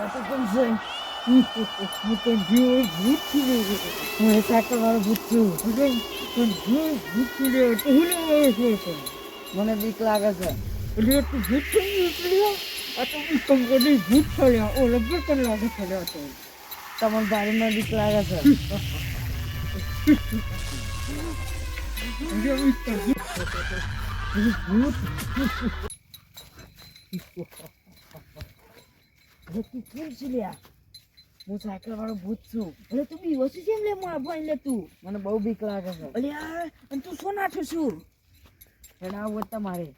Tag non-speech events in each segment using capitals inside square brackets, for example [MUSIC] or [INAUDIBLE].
કેમ છે હું તો જીવ ભૂત છું હું સાયકલ વાળો ભૂત છું પણ જીવ ભૂત છું રે તો હું લેવા આવ્યો છું મને બીક લાગે છે એટલે તું ભૂત થઈ નીકળ્યો આ તો હું કંકોડી ભૂત થયા ઓ લગભગ તને થયા તો હું કેમ છે લ્યા હું સાયકલ વાળો ભૂત છું. અરે તું બી વસી કેમ લે મારા ભાઈ લે તું? મને બહુ બીક લાગે છે. અરે અને તું શું નાઠું છું? હેડા આવું તમારે.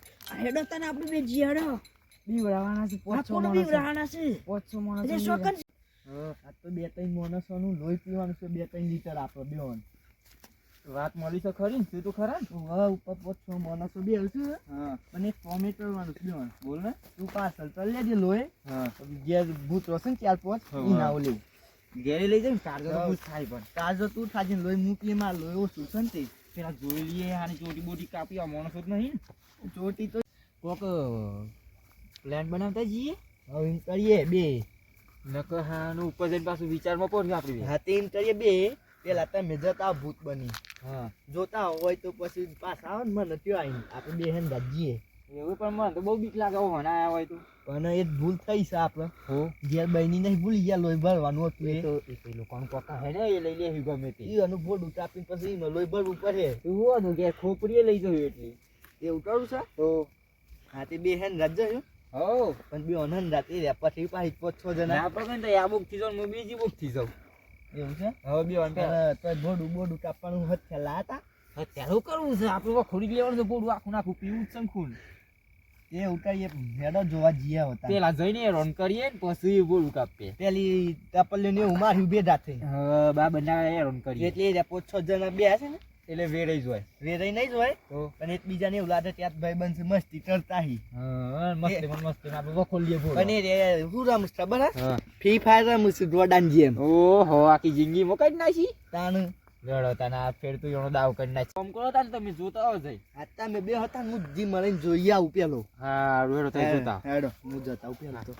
હેડો તને આપણે બે જીયાડો બીવડાવાના છે પોચ માણસ બીવડાવાના છે? પોચ માણસ અરે શોકન આ તો બે ત્રણ માણસોનું લોહી પીવાનું છે બે ત્રણ લીટર આપો બેન વાત મળી છે ખરી ને? તું તો ખરા ને? હવે ઉપર પોત છો માણસો બે આવશું હા. અને એક ફોર્મેટ કરવાનું છે બોલ ને. તું પાછળ ચાલ લેજે લોહી. હા. ઘેર ભૂત રોશે ને ચાર પોચ હા. ઈ ના ઓલી ઘેરે લઈ જાય ને ચાર્જર તો ભૂત થાય પણ. તાજો તું થાજે લોહી મૂકીએ માં લોહી ઓછું છે ને તે. પેલા જોઈ લઈએ આની ચોટી બોટી કાપી આ માણસો જ નહીં ચોટી તો કોક પ્લાન બનાવતા જઈએ. હવે એમ કરીએ બે. નકર હાનું ઉપર જઈને પાછું વિચારમાં પડશે આપણે હા તે એમ કરીએ બે. પેલા તમે જતા ભૂત બની. હા જોતા હોય તો પછી પાછા આવે ને મને ત્યાં આવીને આપણે બે હેન જઈએ એવું પણ મને તો બહુ બીક લાગે હો આવ્યા હોય તો. પણ એ ભૂલ થઈ છે આપણે. હો. ઘેર બહેની નહીં ભૂલી ગયા લોહી ભરવાનું હતું એ. એ તો એ તો લોકોનું કોકા હે ને એ લઈ લે ગમે તે. એ અનુ ભોડું ચાપીને પછી એમાં લોહી ભરવું પડે. એવું હતું કે ખોપરીએ લઈ જવું એટલે. એવું કરું છે? તો હા તે બે હેન રાત જયું હો. પણ બે અનન રાતે પછી પાછી છ જણા. આપણે તો આ બુકથી જાઉં હું બીજી બુકથી જાઉં. એવું છે? હવે બે વાંધો તો ભોડું બોડું કાપવાનું ખેલા હતા અત્યારે કરવું છે. આપણે ખોડી લેવાનું છે ગોળું આખું નાખું પીવું જ છે ખૂન. એ ઉતારીએ હેડો જોવા જઈએ હતા પેલા જઈને રન કરીએ ને પછી ગોળું કાપીએ. પેલી ટપલીઓ ને એવું માર્યું બે દાંતે હા બા બંને રન કરીએ. એટલે એ રહ્યા છ જણા બે હશે ને? એટલે વેરાઈ જ હોય. વેરાઈ નહીં જ હોય? તો? અને ને એવું લાગે ત્યાં ભાઈ બંધ મસ્તી કરતા હી. મસ્તી મન મસ્તી આપણે વખો લઈએ અને રે હું રમ ખબર હા? ફ્રી ફાયર રમ છું દોડાન જેમ. ઓહો આખી જિંદગી મોકાઈ નાખી? તાણ. લડો તાને આ ફેર તું એનો દાવ કરી નાખ. કોમ કરો તાને તમે જોતા હો જઈ. આ તમે બે હતા હું જી મળીને જોઈ આવું પેલો. હા રેડો તઈ જોતા હેડો હું જતા આવું પેલો તો.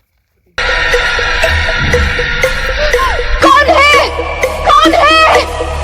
કોણ હે? કોણ હે?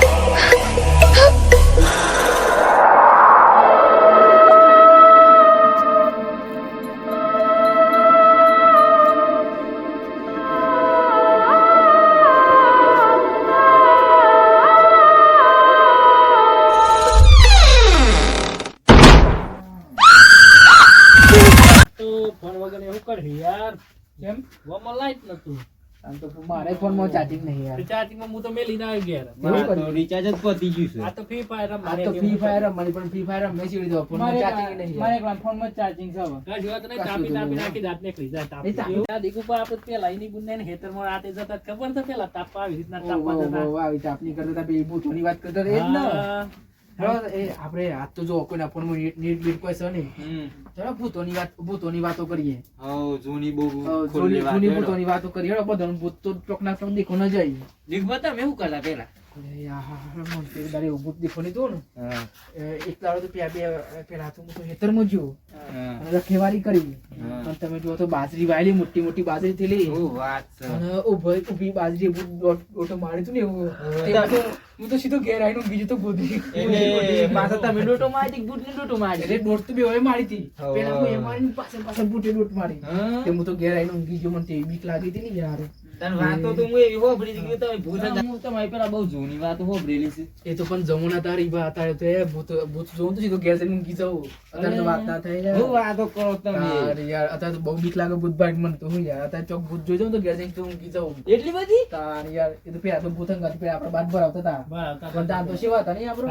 વગર એવું કર યાર. કેમ? વમો લાઈટ નતું. આમ તો મારે ફોનમાં ચાર્જિંગ નહીં યાર. ચાર્જિંગમાં હું તો મેલી ના આવી ગયા. તો રિચાર્જ જ પતી ગયું આ તો ફ્રી ફાયર આ તો ફ્રી ફાયર રમવાની પણ ફ્રી ફાયર રમે સીડી દો ફોનમાં ચાર્જિંગ નહીં યાર. ફોનમાં ચાર્જિંગ છે હવે. જોવા તો નહીં તાપી તાપી નાખી દાંત નીકળી જાય તાપ. આ દીકુ પર આપણે પેલા એની બુનને ને હેતરમાં રાતે જતા ખબર તો પેલા તાપવા આવી રીતના તાપવા જતા. આવી ચાપણી કરતા પેલી બૂથોની વાત કરતા એ જ ને. હા. ચલો, એ આપણે હાથ તો જો કોઈના ફોનમાં માં નીટ બીટ કોઈ છે નહીં. ચલો ભૂતોની વાત ભૂતોની વાતો કરીએ. હો જૂની બહુ જૂની જૂની ભૂતોની વાતો કરીએ. હેડો ભૂત તો ટોકના ટોક દીખો ન જાય. દીખ બતા મેં શું કરતા પેલા દાડે ભૂત દેખો નહીં તો ને હા એ એક દાડો તો બે પેલા તો હું હેતરમાં ગયો અને રખેવારી કરી અને તમે જો તો બાજરી વાયેલી મોટી મોટી બાજરી થયેલી અને ઊભી બાજરી મારી તું ને એવું તો હું તો સીધો ઘેર આવીને બીજું તો એટલે પાછા તમે ડોટો મારી ડોટો એટલે દોટ તો બે મારી હતી. પેલા હું એ મારીને પાછળ પાછળ બૂટે મારી? તે હું તો ઘેર આવીને ઊંઘી ગયો મને તે બીક લાગી હતી ને યાર તને વાતો તો હું એવી હોભળી કે તમે ભૂત હું તમારી પેલા બહુ જૂની વાતો હોભળેલી છે એ તો પણ જમુના તારી તો એ ભૂત ભૂત જોઉં તો સીધો જાઉં અત્યારે તો વાત ના થાય હું યાર. વાતો કરો તમે અરે યાર અત્યારે તો બહુ બીક લાગે ભૂત ભાઈ મને તો હું યાર અત્યારે ચોક ભૂત જોઈ જાઉં તો ઘેર જઈને તો કી જાઉં એટલી બધી તાર યાર એ તો પેલા તો ભૂત અંગાથી પેલા આપણે બાદ ભરાવતા હતા. પણ તો સેવા હતા નહીં આપણો.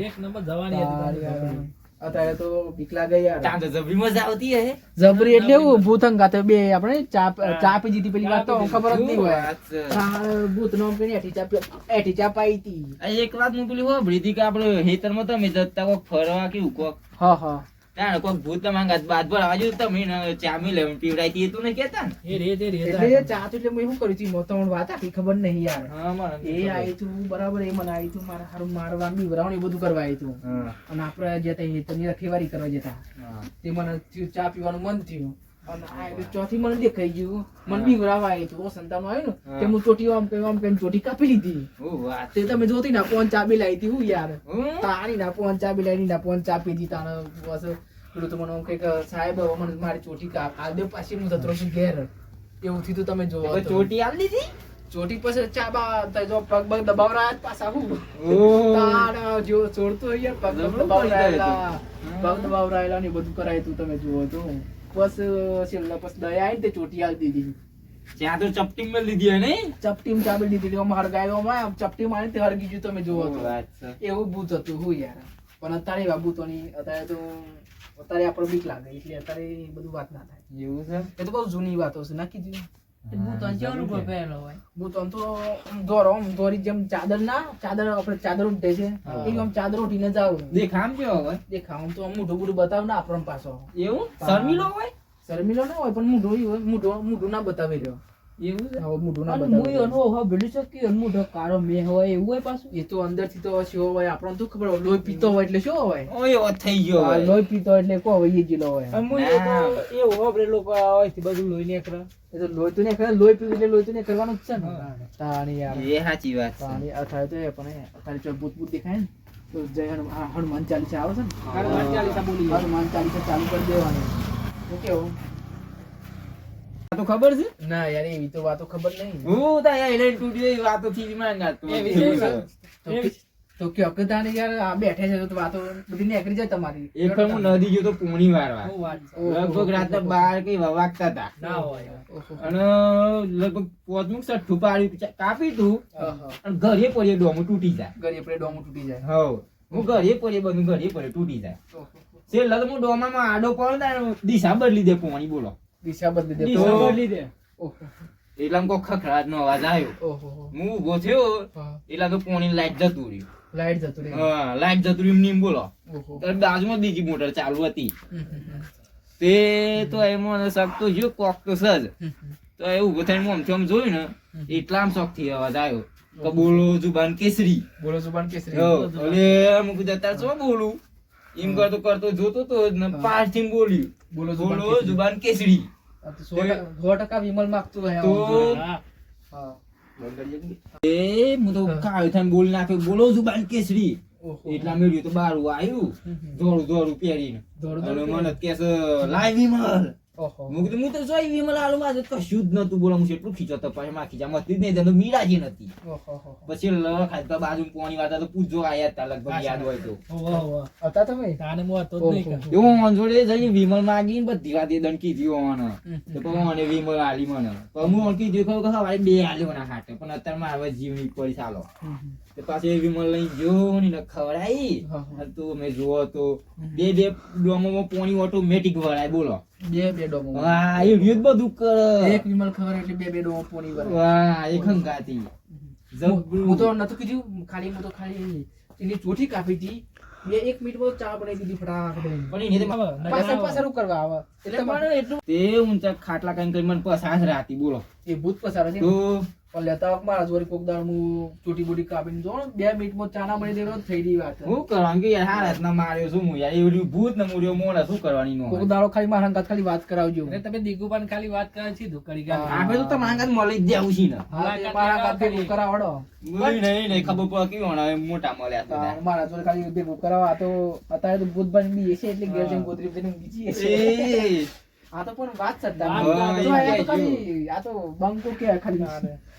એક નંબર જવાની હતી. અત્યારે તો પીકલા ગયા ત્યાં જબરી મજા આવતી હે. જબરી એટલે એવું ભૂતંગ અંગાતે બે આપણે ચા ચા પી જીતી પેલી વાત તો ખબર જ નહીં હોય. ભૂત નો કે એઠી ચા પી- એઠી ચા પાઈ હતી એક વાત હું પેલી હોભળી હતી કે આપણે હેતરમાં તમે જતા કોક ફરવા કે કોક. હા હા. ત્યાં કોક ભૂત તમારા બાદ પર આવજો તમે ચામી લેવું પીવડાઈ હતી એ તું નહીં કહેતા ને? એ રે તે રે એટલે ચા તો એટલે મેં શું કર્યું હતું મોતો વાત આખી ખબર નહીં યાર. હા મને એ આવી તું બરાબર એ મને આવી તું મારા હારું મારવા બીવરાવાનું એ બધું કરવા આવી તું અને આપણે જતા હેતરની રખેવારી કરવા જતા. તે મને ચા પીવાનું મન થયું. અને આ ચોથી મને દેખાઈ ગયું. મને બી વરાવા આવી સંતાનો આવ્યું ને હા. હું ચોટી આમ કેમ આમ કેમ ચોટી કાપી લીધી. તે તમે જોતી ના પોન ચાબી લાવી હતી હું યાર. તારી ના પોન ચાબી લાવી ના પોન ચાપી હતી તાણે બસ પેલું તો મને કંઈક સાહેબ મને મારી ચોટી કાપ. આ દે પાછી હું જતો છું ઘેર. એવું થયું તો તમે જોવો ચોટી આલી દીધી ચોટી પછી ચાબા જો પગ પગ દબાવરા પાછા હું. જો છોડતો યાર પગ પગ દબાવરાયેલા પગ દબાવરાયેલા ને બધું કરાયું તું તમે જોવો તો. બસ છેલ્લા પછી દયા આવી ને તે ચોટી આલી દીધી. ત્યાં તો ચપટી માં લીધી હે ચપટી માં ચાબી દીધી એમાં આમ હળગાવ્યો આમ ચપટી મારી તે હરગી ગયું તમે જોવો તો. એવું ભૂત હતું હું યાર. પણ અત્યારે એવા ભૂતોની અત્યારે તો અત્યારે આપણો બીક લાગે એટલે અત્યારે બધું વાત ના થાય. એવું છે? એ તો બહુ જૂની વાતો છે નાખી કીધું ભૂત તો દોરો દોરી જેમ ચાદર ના ચાદર આપણે ચાદર ઉઠે છે. હા. એ આમ ચાદર ઉઠીને જાવ દેખામ કેવો હોય? દેખાવ આમ તો મોઢું મોઢું બતાવ ના આપણને પાછો. એવું? હા. શર્મિલો હોય? શર્મિલો ના હોય પણ મોઢું હોય મોઢું મોઢું ના બતાવી રહ્યો. એવું છે? હવે મોઢું ના અને બતાવી મુઈ રહ્યો. એનો છે કે એનો મોઢો કાળો મેહ હોય એવું હોય પાછું? એ તો અંદરથી તો શું હોય? આપણને તો ખબર લોહી પીતો હોય એટલે શું હોય? ઓય થઈ ગયો હોય લોહી પીતો એટલે કો હોય એ જીલો હોય. અને એ તો એવું હબરેલો હોયથી બધું લોહી નીકળે. એ તો લોહી તો ને કરે લોહી પીવું એટલે લોહી તો ને કરવાનું જ છે ને. તાણી યાર. એ સાચી વાત છે. તાણી અત્યારે તો એ પણ એ. જો ભૂત ભૂત દેખાય ને તો જય હનુમાન ચાલીસા આવે છે ને. હનુમાન ચાલીસા બોલી. હનુમાન ચાલીસા ચાલુ કરી દેવાની. કેવું આ તો ખબર છે? ના યાર એવી તો વાતો ખબર નહીં હું તો યાર એને એ વાતો થી જ માંગા તું કયો કે તાને યાર આ બેઠે છે તો વાતો બધી નીકળી જાય તમારી. એક વાર હું નદી ગયો તો પોણી વારવા. વાત. લગભગ રાતે બાર કઈ વાગતા હતા ના હોય અને લગભગ પોચમું સઠ્ઠું પાડ્યું કાપી તું. અને ઘરે પડ્યો ડોમું તૂટી જાય. ઘરે પડે ડોમું તૂટી જાય. હવ. હું ઘરે પડ્યો બધું ઘરે પડે તૂટી જાય. છેલ્લા તો હું ડોમામાં આડો પડો ને દિશા બદલી દે પોણી બોલો. દિશા બદલી દે દિશા તો- બદલી દે ઓહો. એટલે આમ કોઈ ખખડાટ નો અવાજ આવ્યો. ઓહો. હું ઊભો થયો એટલા તો પોણી લાઈટ જતું રહ્યું. લાઈટ જતું રહ્યું. હા લાઈટ જતું રહ્યું નીમ બોલો. ઓહો. બાજુમાં બીજી મોટર ચાલુ હતી. તે તો એમાં શક તો જો કોક તો સજ. તો એ ઊભો થઈને આમથી આમ જોયું ને એટલા આમ શોખથી અવાજ આવ્યો. કે બોલો જુબાન કેસરી. બોલો જુબાન કેસરી. હો, એટલે કીધું અત્યારે શું બોલું? એમ કરતો કરતો જોતો તો ને પાછથી બોલ્યું. બોલો બોલો જુબાન કેસરી. સો ટકા- વિમલ માગતું. એ હું તો કાળો થઈને બોલ નાખ્યો બોલો જુબાન કેસરી. એટલા મેળ્યું તો બારું આવ્યું. દોડું દોડું પહેરીને. મને કે છે લાય વિમલ. ઓહો. હું તો જોઈ વિમલ આલુ માં કશું જ નતું બોલો હું એટલું ખીચો પછી માં ખીચા મતી જ નહીં તો મીરાજી નથી. પછી લખાય તો બાજુ પોણી વાતા તો પૂછજો આયા તા લગભગ યાદ હોય તો. હતા તમે તાને મો હતો જ નહીં એવું મન જોડે જઈ વિમલ માગીને બધી વાત એ દંડ કીધી હોવાનો તો પણ મને વિમલ આલી મને. પણ હું ઓળખી જોઈ ખબર કે સવારે બે આલ્યો ના હાટે પણ અત્યારે મારે હવે જીવની પડી ચાલો. તો પાછી એ વિમલ લઈને જો ને હા. તું જોવો તો બે બે ડોમોમાં પોણી ઓટોમેટિક વળાય બોલો. બે બે ડોમો વાહ એ યુદ્ધ બધું કર. એક વિમલ ખબર એટલે બે બે ડોમો પોણી વળાય. વાહ એક હંગાતી હું તો નતું કીધું ખાલી હું તો ખાલી એની ચોથી કાપી હતી. બે એક મિનિટમાં ચા બનાવી દીધી ફટાફટ. પણ એને આવે. પાછળ કરવા આવે. એટલે તે ઊંચા ખાટલા કઈ કરી મને પસાસ રાતી બોલો. એ ભૂત પસાર છે. તો પણ લેતા વખત મારા જોડે કોક દાળ હું ચોટી બોટી કાપીને જો બે મિનિટમાં ચા ના દેલો થઈ ગઈ વાત. હું કરવાનું કે યાર હાર હાથના માર્યો શું હું યાર એવડું ભૂત ને મૂર્યો મોડા શું કરવાની નો કોક દાડો ખાલી મારા હંગાત ખાલી વાત કરાવજો. એટલે તમે ખાલી વાત કરે છે ધુકડી હા. આપણે તો તમારા કાંઈ મળી જ જાવું છે ને. મારા હંગાત ભેગું કરાવડો. નહીં નહીં નહીં ખબર પડે કેવી હોણા મોટા મળ્યા તો મારા જોડે ખાલી ભેગું કરાવવા તો અત્યારે તો ભૂત બની બી છે એટલે ગોતરી છે આ તો પણ વાત આ તો ખાલી બંકો કે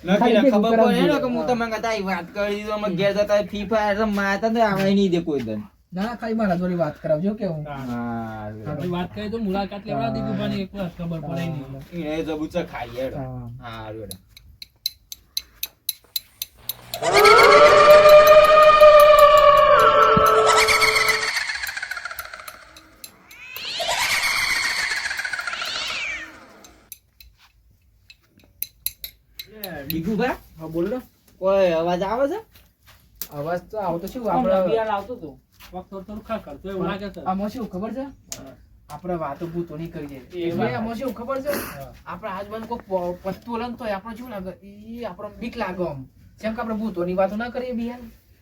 નથી ખબર પડે ને કરાવજો. કે હું તમે કહેતા આવી વાત કરી દીધો અમે ઘેર જતા ફ્રી ફાયર રમવા હતા તો આવે નહીં દે કોઈ દન. ના ના ખાલી મારા જોડે વાત કરાવજો હા. હા વાત કરી તો મુલાકાત દીગુબાની એક વાર ખબર પડે નહીં. એ જબુચા ખાઈ હેડો. હા. [LAUGHS] શું આપણે આપણે આવતું હતું થોડું થોડું ખા કરતું એવું લાગે છે આમાં શું ખબર છે? આપણે વાતો ભૂતો નહીં એટલે આમાં શું ખબર છે. આપણે આજુબાજુ કોઈ પ- પત્તું તો આપણે શું લાગે? એ આપણે બીક લાગે આમ. જેમ કે આપણે ભૂતોની વાતો ના કરીએ બી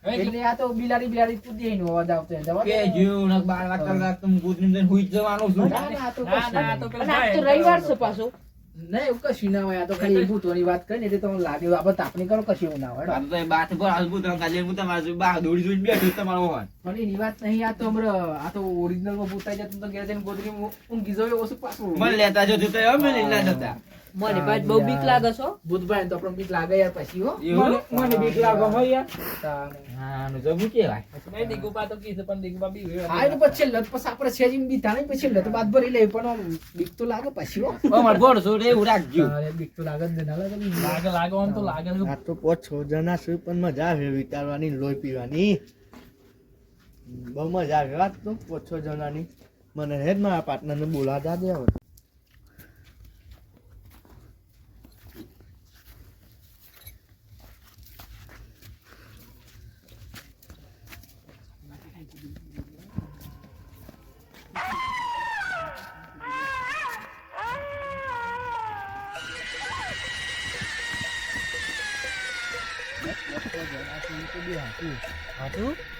એટલે આ તો બિલાડી બિલાડી કૂદી આવીને અવાજ આવતો જવા કે જેવું ને બાર વાગ કલાક તો હું ગોતરીને જઈને હુઈ જવાનો છું. ના, ના, તો ના, કશું ના, આ તો નહીં. પેલા અને આજ તો રવિવાર છે પાછો. ના, એવું કશું ના હોય. આ તો ખાલી ભૂતોની વાત કરીને એટલે તમને લાગે આપણે તાપણી કરો કશું એવું ના હોય તો બાથ પર હાલ પૂછો, કાલે હું તમારા બહાર દોડી જોઈને બેઠો તમારો હોય પણ એની વાત નહીં આ તો હમણાં આ તો ઓરિજિનલમાં ભૂતાઈ જતું તો ગેરજન ગોદરી ઊંઘી જવું ઓછું પાછું મને લેતા જો જોતા એમ નહીં જતા. મને ભાઈ બહુ બીક લાગે છો ભૂતભાઈ તો પણ બીક લાગે યાર પછી હો. મને બીક લાગે હો યાર. હા, આનું જબું કેવાય. નહીં દીકુબા તો કીધું પણ દીકુબા બી હા તો પછી લત પછી આપણે છે બી બીતા નહીં પછી લત તો બાદ ભરી લે પણ બીક તો લાગે પછી હો. અમાર ઘોડો છે એવું રાખજો. અરે બીક તો લાગે જ ને ના. લાગે લાગે લાગે આમ તો લાગે આ તો પોચ છ જણા છે પણ મજા આવે વિચારવાની લોહી પીવાની. બહુ મજા આવે વાત તો પોછો જણાની. મને હેડ મારા પાર્ટનરને બોલાવતા દે હવે.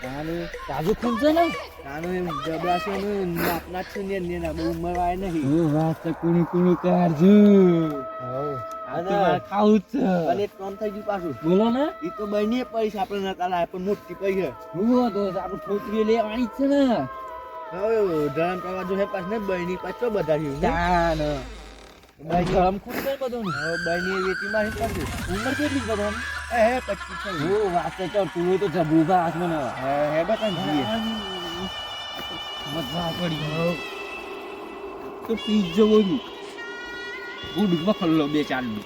તાનું તાજુ ખૂન છે ને તાનું એમ જબરા છે ને નાપના છે ને ને ના બહુ ઉંમર વાય નહીં એ વાત તો કુણી કુણી કાઢજો ખાવું જ છે અને કામ થઈ ગયું પાછું બોલો ને એ તો બની પૈસા આપણે નતા લાયા પણ મોટી પૈસા હું હતો આપણે છોકરીઓ લેવાની જ છે બધા હે પછી હું વાત તો તું તો જબરું બા હાથ મને. હે હે બતા જઈએ મજા પડી તો પી જવું ગુડ બખલ્લો બે ચારનું.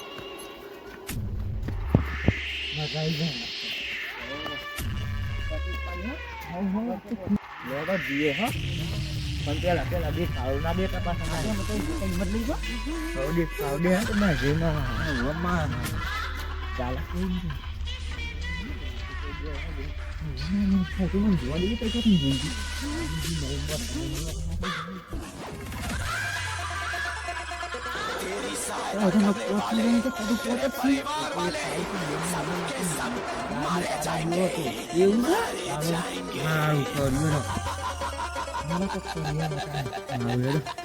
લેવા જઈએ હા. પણ પેલા પેલા બે ખાવ ના બે કપાસ કિંમત લઈ ગયો ખાવ દે ખાવ દે હા તો ના જે ના ચાલ સુરતભાઈ કેમ ટપ્પલે મામા કહો તમે યાર અને રાજુભાઈ મુને મારી દો ટપલી હતા કોણ મારા હતા ટપલ્યું હું દીધો ને મારી ટપલી કોઈ ટપલી મારી પાસે અરે ટપલ્યું મારી છે હું આ ચૂલો લગાવું છું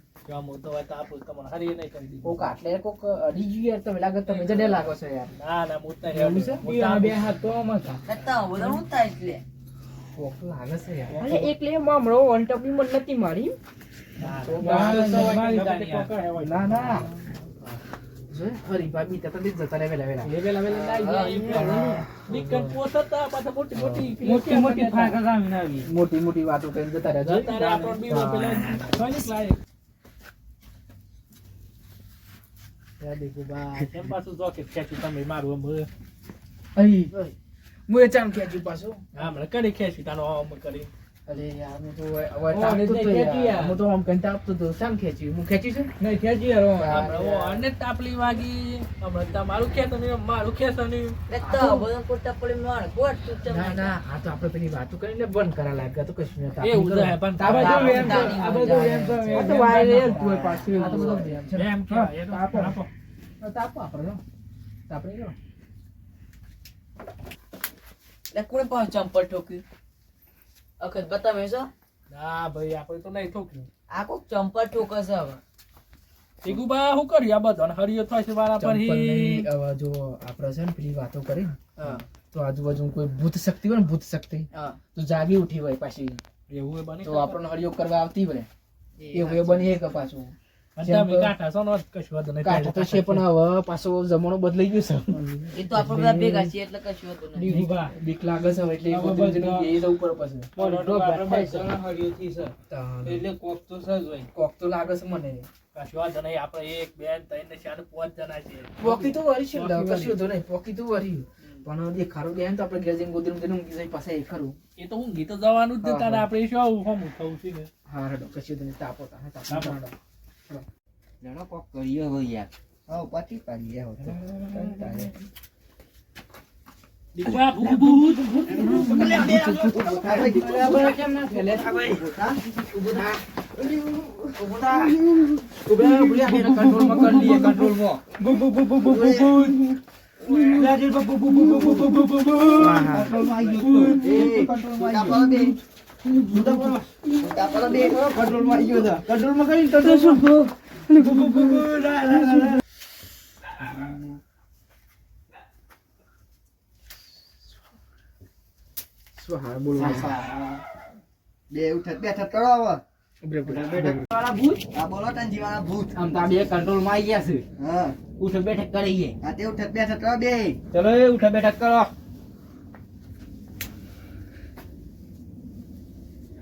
હું તો હવે તાપ તમને હરી નહીં કરી દીધું. કોક આટલે કોક અડી ગયું યાર તમે લાગે તમે જડે લાગો છો યાર. ના ના હું તો એવું છે? હું તાપ- બે હાથ તો આમ હતા કરતા બધા હું થાય એટલે કોક લાગે છે યાર. અરે એકલે મામળો વન ટપલી મને નથી મારી. ના, ના, બહાર ના, સવાઈ ના, ગઈ ના, તારી પકડાય હોય. ના ના. જો હરી ભાભી તતા જ જતા રહે વેલા વેલા. એ વેલા વેલા લાઈ જાય, એ પેલા દીકરા પોસતા, પાછા મોટી મોટી મોટી મોટી ફાકા ગામીને આવી. મોટી મોટી વાતો કરીને જતા રહ્યા જતા રહ્યા, આપણો બીવો પેલા ખોઈની કે મારું હવે. અહી એ ચામ ખેંચ્યું પાછું હા, હમણાં કરી ખેંચી તાનો આમ કરી. ઓ, તાપતો નહીં તો ખેંચ્યું યાર યાર. હું તો આમ કંટા આપતો તો ચામ ખેંચ્યું હું ખેંચ્યું છે નહીં ખેંચી યાર ઓ આને તાપલી વાગી, હમણાં તમારું ખેંચવાનું, મારું ખેંચવાનું. કરતા બધા કોટા પડી માર ગોટ તું ના ના આ તો આપણે પેલી વાતો કરીને બંધ કરા લાગ્યા તો કશું નથી એવું છે, પણ આ બધું તાપ- આ બધું વેમ આ તો વાયરલ તું પાછું. આ તો બધું વેમ છે. એમ કહેવાય, એ તો આપો. તાપો આપણે જો. તાપણી લે કોણે પાછું ચંપલ ઠોક્યું અખત બતાવે છો? ના ભાઈ આપણે તો નહીં ઠોક્યું. આ કોક ચંપલ ઠોકે છે હવે. ટીકુબા શું કર્યું? આ બધાને હરિયો થાય છે વારા પર હી. હવે જો આપણે છે ને પેલી વાતો કરી હા. તો આજુબાજુ કોઈ ભૂત શક્તિ હોય ને ભૂત શક્તિ હા. તો જાગી ઉઠી હોય પાછી. એવું એ બની તો આપણને હરિયો કરવા આવતી હોય. એવું એ બની એક પાછું. કાંઠા નહીં. તો છે પણ હવે પાછો જમાનો બદલાઈ ગયો છે. એ તો આપણે બધા ભેગા છીએ એટલે કશું હતું નહીં. બીક લાગે છે એટલે હવે બધું બસ જઈને બેસી જવું પડે પછી. એટલે કોક તો સજ હોય. કોક તો લાગે છે મને. કશું નહીં. આપણે એક, બે, ત્રણ ને ચાર, પાંચ જણા છીએ. પોકી તો વરી છે કશું તો નહીં. પોકી તો વરી પણ એ ખારું ગયા આપડે તો આપણે ગોદરીમાં ઊંઘી જાય પાસે એ ખરું. એ તો હું ગીતો જવાનું જ જતા આપણે શું આવું ફોર્મ થવું છે હા રડો કશું તો તાપો તાને તાપો તાપો. જાણો કોક કરીએ હવે યાર હા પાછી પાડી હવે દીકરા ભૂત ભૂત કેમ ના કરી બે. પાડો બે. કંટ્રોલમાં આવી ગયો છે. કંટ્રોલમાં કરી, ઉઠત બેઠક કરો હવે ઉભરે. વાળા ભૂત? આ બોલો તનજી વાળા ભૂત આમ તો આ બે કંટ્રોલમાં આવી ગયા છે હા ઉઠક બેઠક કરીએ આ તે ઉઠત બેઠક કરો બે ચલો એ ઉઠા બેઠક કરો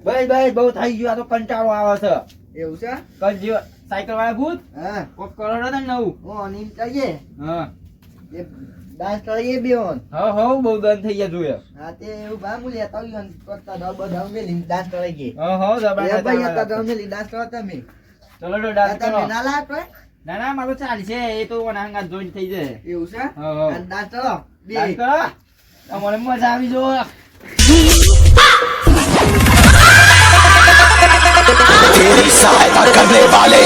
બસ બસ બહુ થઈ ગયું. આ તો કંટાળો આવે છે. એવું છે? કંજી સાયકલ વાળા ભૂત? હા. કોક કરો ને નવું? ઓ અનિલ કરીએ હા. એ ડાન્સ કરીએ બે ઓન હા હો બહુ દન થઈ ગયા જોયે. હા તે એવું બા મુલે હતા યુન કરતા દો બધા મેલી ડાન્સ કરી ગઈ હા દબા એ ભાઈ હતા જબરદસ્ત દો મેલી ડાન્સ કરો તમે. ચલો તો ડાન્સ તમે કરો. ના કોઈ ના ના મારું ચાલશે એ તો અનાંગા જોઈન થઈ જાય. એવું છે? હા હા. ડાન્સ કરો. બે. ડાન્સ કરો. અમારે મજા આવી જો. સહાયતા કરને વાલે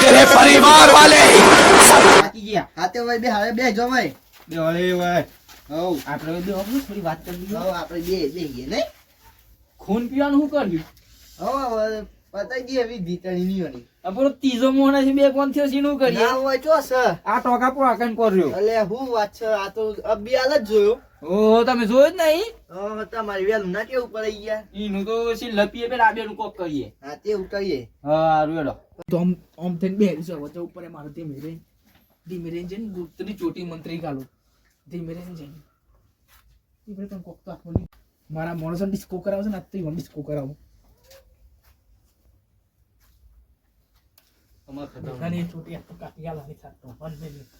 તેરે પરિવાર વાલે. બાકી ગયા. હાતે ભાઈ બે હારે બે જો ભાઈ બે હારે ભાઈ હવ. આપણે બે હો થોડી વાત કરી હવ આપણે બે બેહીએ ને ખૂન પીવાનું શું કર્યું? હવે પતાઈ ગઈ એવી ભીતણી ની ઓની અપરો ત્રીજો મોહને છે બે કોણ થયો સીનું કરીએ? ના હોય ચો સર આ ટોકા પર આકન કર્યો. એટલે હું વાત છે? આ તો અબિયાલ જ જોયો. ઓહો તમે જોયું જ નહીં? તમારી વેલ ના કેવું પડી ગયા. ઈનું તો પછી લપીએ પેલા આ બેનું કોક કરીએ. હા તે ઉતારીએ. હા રેડો તો આમ આમ થઈને બેહરી છે વચ્ચે ઉપર મારે ધીમે રહીને ધીમે રહીને જઈને ગુપ્તની ચોટી મંત્રી ગાલો. ધીમે રહીને જઈને ધીમે તમે કોક તો લીધું. મારા માણસો ડિસ્કો કરાવશે ને તો ઈવન ડિસ્કો કરાવું. અને ખતમ છોટી ચોટી આખો કાપી આલાની થાતો વન મિનિટ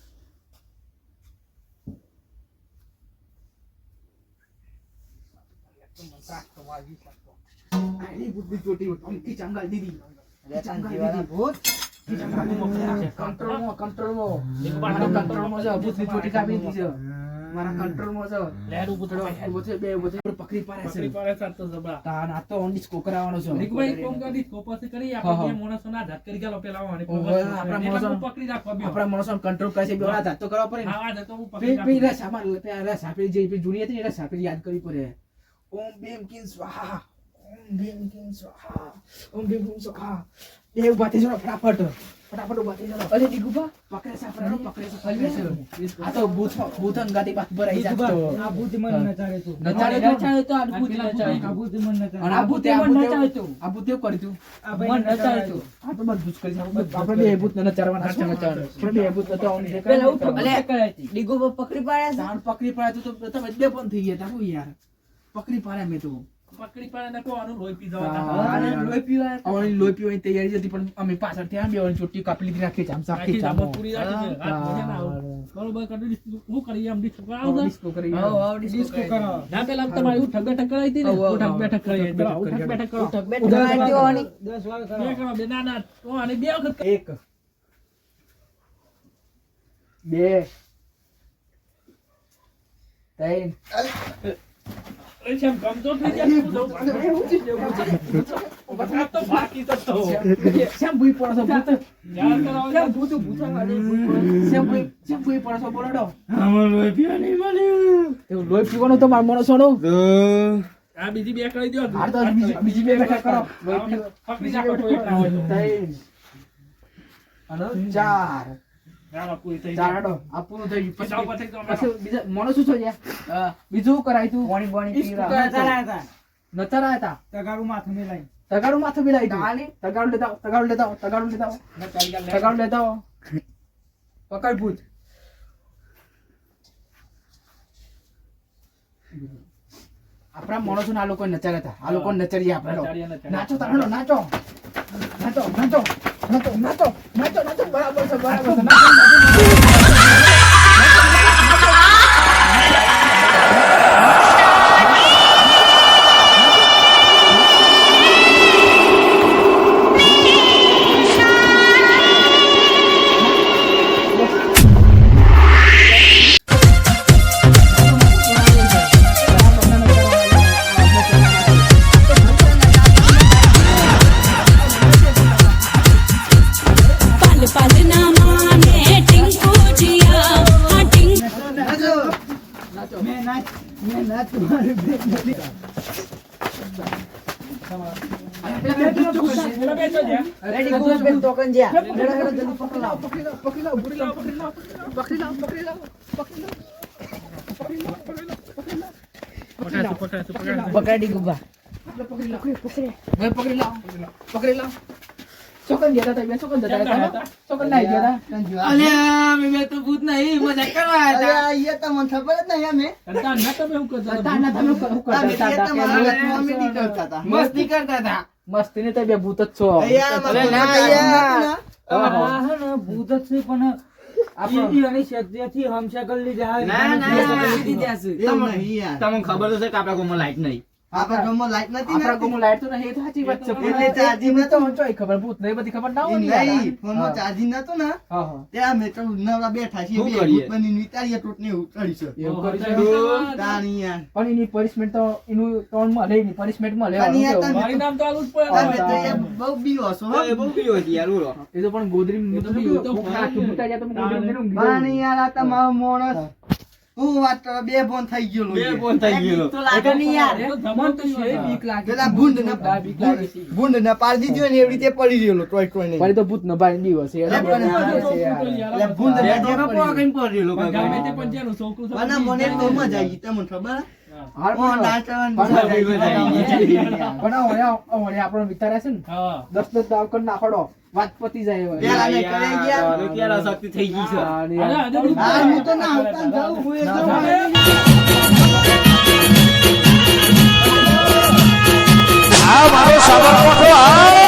આયલી બુદ્ધિ ચોટી અમથી ચાંગાલ દીધી. અલે ભૂત. કંટ્રોલમાં કંટ્રોલમાં. કંટ્રોલમાં છે. બુદ્ધિ ચોટી કાપી દીધી છે. મારા કંટ્રોલમાં છે. લેડું પૂતળો ઊભો છે બે ઊભો છે પકડી પાડે પકડી પાડે સાત તો જબરા તાન આ તો ઓન ડિસ્કો કરાવવાનો છે. રીકભાઈ કોમ કરી. આપણે કરી ગયેલો પેલા આપણા પકડી રાખવા બે આપણા માણસો કંટ્રોલ કરે છે. બે ઓલા તો કરવા પડે હા તો હું પે આપેલી જે જૂની હતી ને સાપડી યાદ કરવી પડે. ઓમ ભીમ કિમ સ્વાહા ઓમ ભીમ કિમ સ્વાહા ઓમ ભીમ કિમ સ્વાહા એ ઊભા થઈ જાઓ ફટાફટ. ફટાફટ ઊભા થઈ જાઓ અરે દીગુબા પકડે છે આપણે પકડે છે છે આ તો ભૂત ભૂત અંગાતી પાછ ભરાઈ જાતો આ ભૂત મને નચાડે તું. નચાડે તો? નચાડે તો? આ ભૂત નચાડે આ ભૂત મને નચાડે. આ ભૂતે આ ભૂતે આ ભૂતે કર્યું તું? આ ભાઈ નચાડે તું? આ તો બધું જ કરી છે. આપણે બે ભૂત નચાડવાના છે નચાડે? આપણે બે ભૂત નચાડવાનું પેલા હું છે? પકડી ડીગો પકડી પાડ્યા દાણ પકડી પડ્યા તું તો તમે બે પણ થઈ ગયા તા હું યાર. પકડી પાડ્યા મેં તો. પકડી પાડે ને કહો આનું લોહી પી જવા લોહી પીવાય અમારી લોહી પીવાની તૈયારી હતી પણ અમે પાછળ ત્યાં બે વાળી ચોટી કાપી લીધી રાખી છે સાખી રાખી છે આમ. જામો. પૂરી રાખી છે. હાથ ભરીને ના બરોબર કરી હું કરી આમ ડિસ્કો કરાવું ડિસ્કો કરી આવો આવો. ડિસ્કો કરો ના પેલા હતી ને. વાર કરો બે કરો બે. તો આને બે વખત એક. બે. ત્રણ. લોહી પીવાનું તો માર માણસો નો? આ બીજી બે કરી દો બીજી બીજી બે બેઠા કરો. પકડી રાખો તો એક ના હોય તો. ત્રણ અને ચાર. બીજા માણસ શું છે બીજું કરાય તું? પાણી પાણી ઈશ્ક પીવા કરે. નચાડ્યા હતા નચારા માથું મિલાઈ. તગાડું માથું બિલાઈ તગાડું લેતા તગાડું લેતા તગાડું લેતા આવો, નચાડી ગયા લે. તગાડું લેતા પકડ ભૂત. આપણા માણસો આ લોકો નચાર હતા? આ લોકો નચરીએ આપણે. નાચો તારો નાચો. નાચો નાચો. નાચો નાચો નાચો નાચો બરાબર છે બરાબર છે ટોકન જ્યા જલ્દી પકડ લાવો પકડી લાવ પકડી લાવ પકડી લાવ પકડી લાવ પકડી લાવ પકડી લાવ પકડી લાવ પકડી ગુબા પકડી લાવ હવે પકડી લાવ પકડી લાવ ચોકન ગયા હતા બે ચોકન જતા ચોકન ના ગયા હતા અલ્યા મે તો ભૂત નહીં મજાક કરવા હતા ઈ તમને ખબર જ નહીં અમે ના તમે શું કરતા? તાના તમે કોમેડી કરતા હતા મસ્તી કરતા હતા મસ્તી ને તો બે ભૂત જ છો. અહીંયા અરે ના ચાર્જિંગ યાર. નતું ને. આ હે ને ભૂત જ છે પણ તમને ખબર તો છે કે આપણા કોઈ લાઈટ નહીં. આપણા ગામમાં લાઈટ નથી આપણા ગામમાં લાઈટ તો નહીં એ તો સાચી વાત છે. એટલે ચાર્જિંગ તો ચોય ખબર ભૂત નહીં બધી ખબર ના હોય નહીં ફોનમાં ચાર્જિંગ નતું ને. હા હા. ત્યાં અમે તો નવરા બેઠા છીએ બે ભૂત બનીને વિચારીએ તો ને ઉતરીશું એવું કરી છે. તાણી પણ એની પનિશમેન્ટ તો એનું ત્રણ મળે એની પનિશમેન્ટ મળે પણ મારી નામ તો આલું પડે. તમે તો બહુ છો એ બહુ પીવો છે યાર બોલો એ તો પણ ગોદરી તો બીજું તો ગોદરી પાણી યાર આ તમારો માણસ. હું વાત બે ફોન થઈ ગયો બે ફોન થઈ ગયેલો. લાગે નહીં યાર એ તો છે. બીક લાગે. પેલા ભૂંડ ને બીક લાગે ભૂંડ ને પાડી દીધો ને એવી રીતે પડી નહીં. મારી તો ભૂત ન ભાઈ દિવસ છે છે યાર. એટલે ભૂંડ ને પડી ગમે તે છે મને તો મજા આવી તમને ખબર? આપણો વિચાર હશે ને. દસ દસ દાવ કરી નાખડો વાત પતી જાય હવે. પેલા ને કરે ગયા. હવે ક્યારે શક્તિ થઈ ગઈ છે. હા, અરે, હા તો ના આવતા જાઉં હું એકદમ આ મારો સાબરકોઠો આ